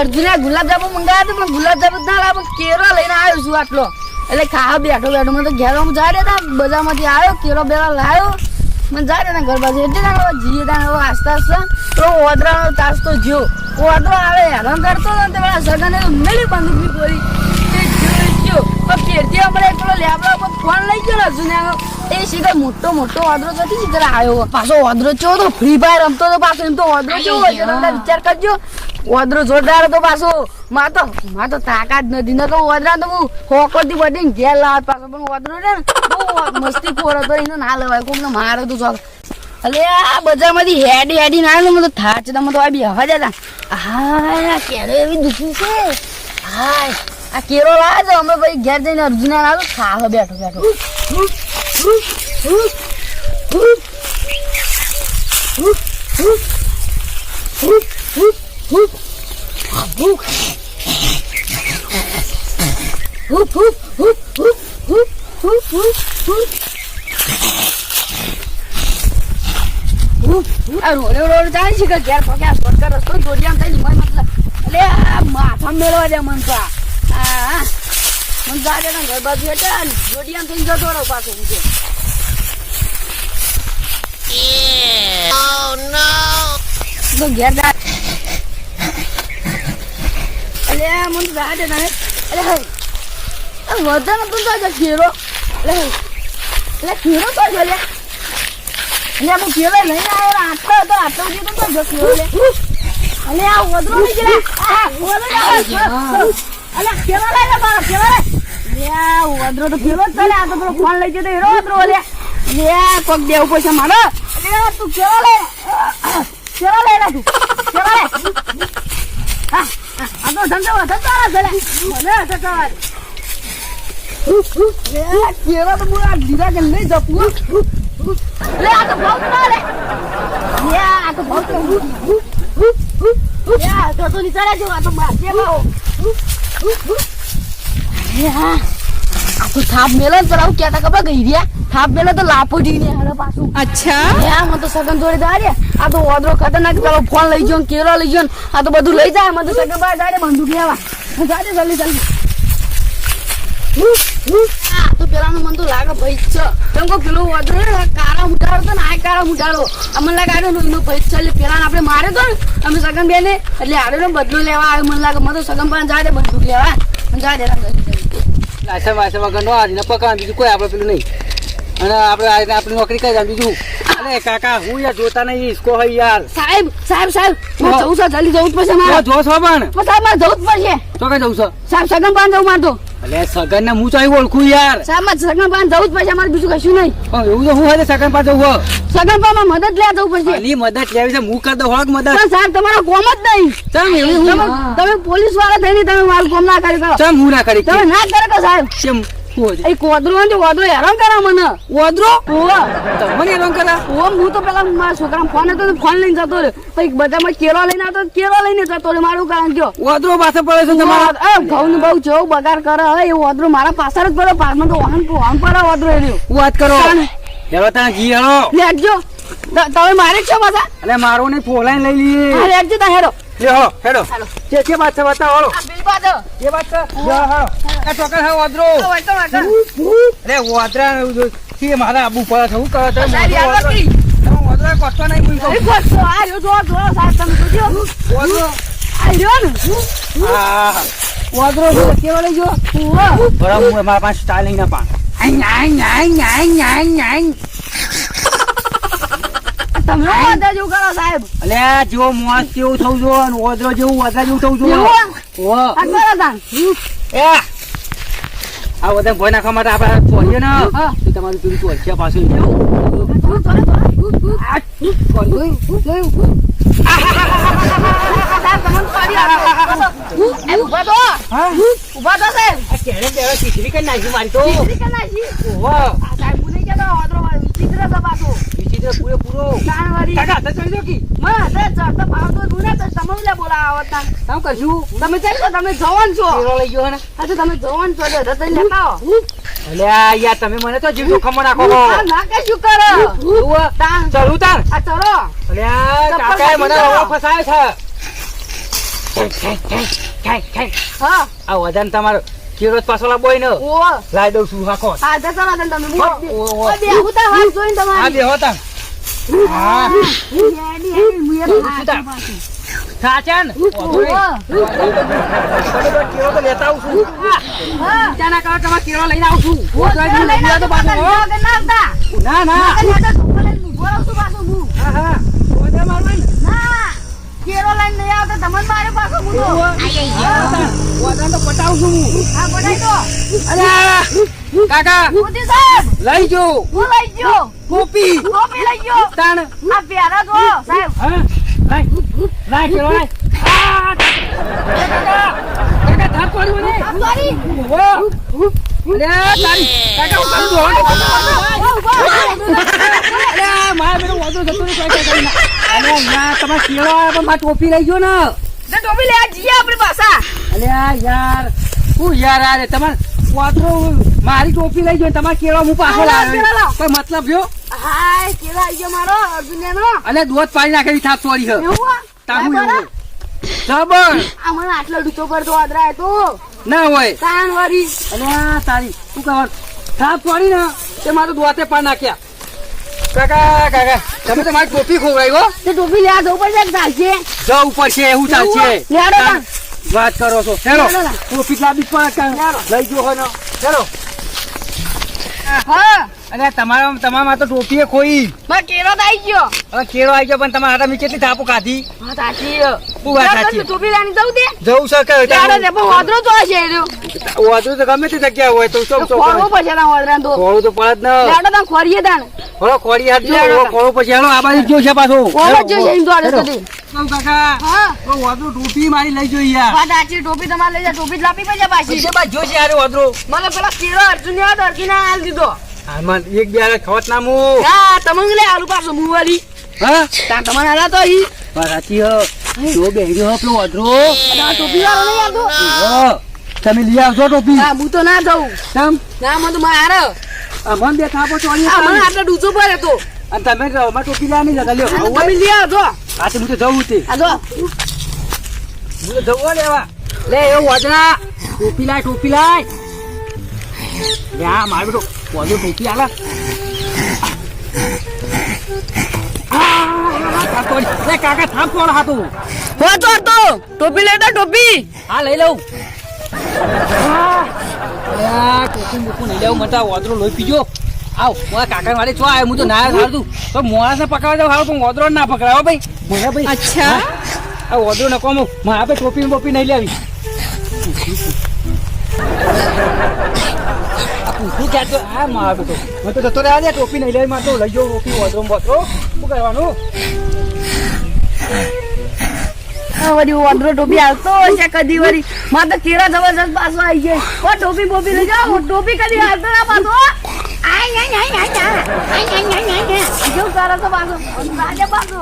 અર્જુને ગુલાબજાંબુ મંગાવ્યા હતા પણ ગુલાબજાંબુ ના લાવ્યો કેરો લઈને આવ્યો છું આટલો. એટલે ખાવા બેઠો બેઠો, મને તો હું જા હતા બજારમાંથી આવ્યો કેરો બેરો લાવ્યો. મને જા રહ્યા ઘર બાજુ, એટલે ના હવે જીએ તા હવે આસ્તા આસ્તા. તો ઓદરાનો તાસ તો જ્યો. ઓદરો આવે, હેરાન કરતો હતો ને પેલા સગને મેલી બંદૂકની ગોળી ફેરથી હમણાં પેલો લેબડા પર ફોન લઈ ગયો ને અર્જુને એ શીખર મોટો મોટો ઓદરો નથી શીખર આવ્યો. પાછો ઓદરો ચો તો ફ્રી ફાયર રમતો તો પાછો, એમ તો ઓદરો ચો વિચાર કરજો. ઓદરો જોરદાર હતો પાછો માં તો માં તો તાકાત નથી ન તો ઓદરા તો હું હોકોથી બધી ઘેર લાવત પાછો પણ ઓદરો ને મસ્તી ખોર હતો એને ના લેવાય કોક ને મારે તો શોખ અલે આ બજારમાંથી હેડી હેડી ના મને તો થાચ તમે તો આ બી હવા જતા હા કેરો એવી દુખી છે હાય આ કેરો લાવે છે અમે ભાઈ ઘેર જઈને અર્જુન લાવો ખાવ બેઠો બેઠો હુપ રોડ છે કે ઘેર પગ્યા શોર્ટકટ રસ્તો દોડિયામ થઈ મને મતલબ એટલે આ માથા મેળવા દે મન તો આ. આ મન જા દે ઘર બાજુ એટલે દોડિયામ થઈને જતો રહો પાછો હું તો. તો ઘેર જા. એટલે મન તો એટલે હે આ વધારે તું જા ઘેરો. એટલે એટલે ઘેરો તો જ લે યાર હું કેલે લઈને આવ્યો આટલો હતો આટલો સુધી તો જો આ ઓદરો ને આ ઓદરો કેવા લઈને બાર કેવા લે યા ઓદરો તો કેવો ચાલે આ તો ફોન લઈ જતો એરો ઓદરો લે યા પગ દેવ પૈસા મારો? તું કેવા લે. કેવા હા આ ધંધો ધંધો આ ચાલે મને તો બોલા ધીરા કે લઈ જા લે આ તો ભાવ ના લે લે આ તો તો લે આ તો તો નીચે જો આ તો ભાવ લે આ તો થાપ મેલો ને પેલા હું કહેતા ખબર ગઈ રહ્યા થાપ મેલો તો લાપો જીને હરે પાછું અચ્છા આ મને તો સગન જોડે રે આ તો ઓદરો ખતરનાક પેલો ફોન લઈ ગયો ને કેરો લઈ ગયો ને આ તો બધું લઈ જાય મને તો સગન બાર રે બંદૂક લેવા જાય જલ્દી જલ્દી પેલાનું મન તો લાગે ભાઈ જ છે. કેમ કે પેલો વધુ કાળા મુઢાળો તો ને આ કાળા મુઢાળો અમને લાગે એનો ભાઈ જ છે. એટલે પેલા આપણે મારે તો અમે સગન બેને એટલે આડો બદલો લેવા આવ્યો. મને લાગે મને તો સગન પણ જાય બંદૂક લેવા. જાય દે લાયસન્સ વાયસન્સ વગર નો આજીને પકડવાનું બીજું કોઈ આપણે પેલું નહીં. અને આપણે આજે આપણી નોકરી કરી બીજું અરે કાકા હું યાર જોતા નહીં ઈસકો હોય યાર. સાહેબ સાહેબ સાહેબ મારે જવું છે જલ્દી જવું જ પડશે મારે. જો છો પણ. પણ સાહેબ મારે જવું જ પડશે. તો કઈ જવું છો? સાહેબ સગન પાન જવું મારે તો. અલે સગન ને હું ચાહી ઓળખું યાર. સાહેબ સગન પાન જવું જ પડશે અમારે બીજું કશું નહીં. પણ એવું તો હું હોય સગન પાસે જવું સગન પાન મદદ લેવા જવું પડશે. આની મદદ લેવી છે હું કરી દઉં હોક મદદ. સાહેબ તમારો કોમ જ નહીં. ચમ એવું? તમે પોલીસવાળા થઈને તમે મારું કોમ ના કરી કરો. ચમ હું ના કરી? તમે ના કરો સાહેબ. એ કોદરો ને કોદરો હેરાન કરે મને. ઓદરો ઓવા તમને એમ કરા? ઓમ હું તો પેલા મારા છોકરા ફોન હતો ફોન લઈને જતો રહ્યો. પછી બધામાં કેળો લઈને આવતો કેળો લઈને જતો રહ્યો મારું કારણ કયો. ઓદરો પાસે પડે છે તમારા? એ ઘઉં નું બહુ જેવું બગાડ કરે. એ ઓદરો મારા પાછળ જ પડે પાછમાં તો વાહન વાહન પર ઓદરો રહ્યો. વાત કરો. હેલો ત્યાં જી હેલો લેટજો તમે મારે છો પાછા? મારું મારો ને ફોલાઈને લઈ લઈએ. તા હેરો લ્યો હેડો. જે જે વાત છે બતાવો હાલો. જે વાત છે લ્યો હા. આ ચોકર હા વાદરો અરે વાદરા કે મારા આબુ પર છે હું કહો તો વાદરા કોટતો નહીં કોઈ તો કોટતો આ જો જો જો સાહેબ તમે તો જો વાદરો આ જો પાસે સ્ટાઇલિંગ ના પાણ તમે ઓદા જેવું કરો સાહેબ? અલે જો મોસ કેવું થઉં છો અને ઓદરો જેવું ઓદા જેવું થઉં છું ઓ. આ કરો એ. આ બધા ભોય નાખવા માટે આપણે ચોરીએ ને. તો તમારું તું ચોરશે પાછું ઊભા તો. સાહેબ. કેળે કેળે ખીચડી કરી નાખી મારી તો. નાખી? ઓહો. સાહેબ ભૂલી ગયા તો ઓદરો ચિત્ર તપાસો કીધો પૂરો પૂરો તાણવારી ને તમે લે બોલાવો તા હું કશું તમે તમે જવાન મને તો જીવ જોખમ નાખો ચલો મને રવા છે તમારો પાછો લાબોય ને લાઈ દઉં છું સાચન કેળો તો આવું છું ના. કરો તમારે કેળો લઈને આવું કેળો લઈને નહીં આવતો તમને મારે પાછો હું છું હું હા પટાવી કાકા લઈ જો હું લઈ જો કોપી કોપી લઈ ગયો. તાણ. આ પ્યારા ગો સાહેબ. હા લાઈ કરો લાઈ આ કાકા ધાપ કોણ મને સોરી અરે ટોપી લઈ ગયો ને. ટોપી લે આ જીયા આપણી પાસા અરે યાર. હું યાર આ રે તમારે વાતરો મારી ટોપી લઈ ગયો તમારે કેળો હું પાછો લાવ્યો. કોઈ મતલબ જો હાય, કેળો આવી ગયો મારો, અર્જુનયાનો. અને દૂધ પાણી નાખેલી થાપ ચોરી છે તાહુ એવું જબર. આ મને આટલો ડૂચો પડતો આદરાય તો. ના હોય. તાણ અને અલ્યા તારી. તું કવર થાપ ચોરી ને તે મારું દોતે પાર નાખ્યા. કાકા કાકા તમે તો મારી ટોપી ખોવાઈ ગયો તે ટોપી લેવા જવું પડશે ચાલશે? જવું પડશે એવું ચાલશે. લેડો. વાત કરો છો. હેલો. હું કેટલા બી લઈ ગયો હોય હેલો. અરે તમારા તમારા તો ટોપીએ ખોઈ. કેળો આવી ગયો. હવે કેળો આવી ગયો પણ તમારા હાથે મેં કેટલી ધાપો કાઢી? કાઢી ટોપી મારી લઈ જોઈએ ટોપી તમારે લઈ જાય ટોપી જ લાપી પછી. પાછી જોશે મને પેલા કેળો અર્જુન યાદ અર્જુન હાલ દીધો. એક બે ખવત નામું હા તમને લે આલુ પાછું મુવાલી હા? તમારે હાલા તો ઈ સાચી હ જો બેહી રહ્યો પેલો આ ટોપી વાળો નહીં આવતો હ, તમે લઈ આવજો ટોપી. હા હું તો ના જાઉં. કેમ? ના મને તો મારે. અમન બે થાપો ચોળી આ મને આટલો ડૂચો પર હતો અને તમે તો અમારે ટોપી લેવાની જગા લ્યો. તમે? લઈ આવજો. આ તો હું તો જવું તે. આ જો. હું તો જવું લેવા. લે એ વાજરા ટોપી લાય ટોપી લાય. આ માર બેટો ટોપી આલા. લે કાકા થાપ કોણ હાતું વાંચો તો ટોપી લેતા ટોપી. હા લઈ લઉં. ટોપી મૂકું નહીં લેવું મને તો આ વાંદરો લોહી પીજો આવ મારા કાકા વાળે છો. આવ્યો હું તો ના હારતું તો મોણસને પકડવા જાવ પણ વાંદરો ના પકડાવો ભાઈ. મને ભાઈ. અચ્છા. હા? આ વાંદરો નકો મો મારા ભાઈ ટોપી ને બોપી નહીં લેવી પૂછું ક્યાં તો આ મારા તો. મેં તો જતો રહ્યા ટોપી નહીં લેવી મારે તો લઈ જાઉં ટોપી વાંદરો ને શું કરવાનું? વળી વાંદરો ટોપી આવતો હશે કદી વળી. માં તો કેળા જબરજસ્ત પાછો આવી જાય ઓ ટોપી બોપી લઈ જાઓ. ટોપી કદી આવતો ના પાછો આય આય આય આય આય આય આય આય આય આય. કેવું કરે છે પાછો. રાજા પાછો.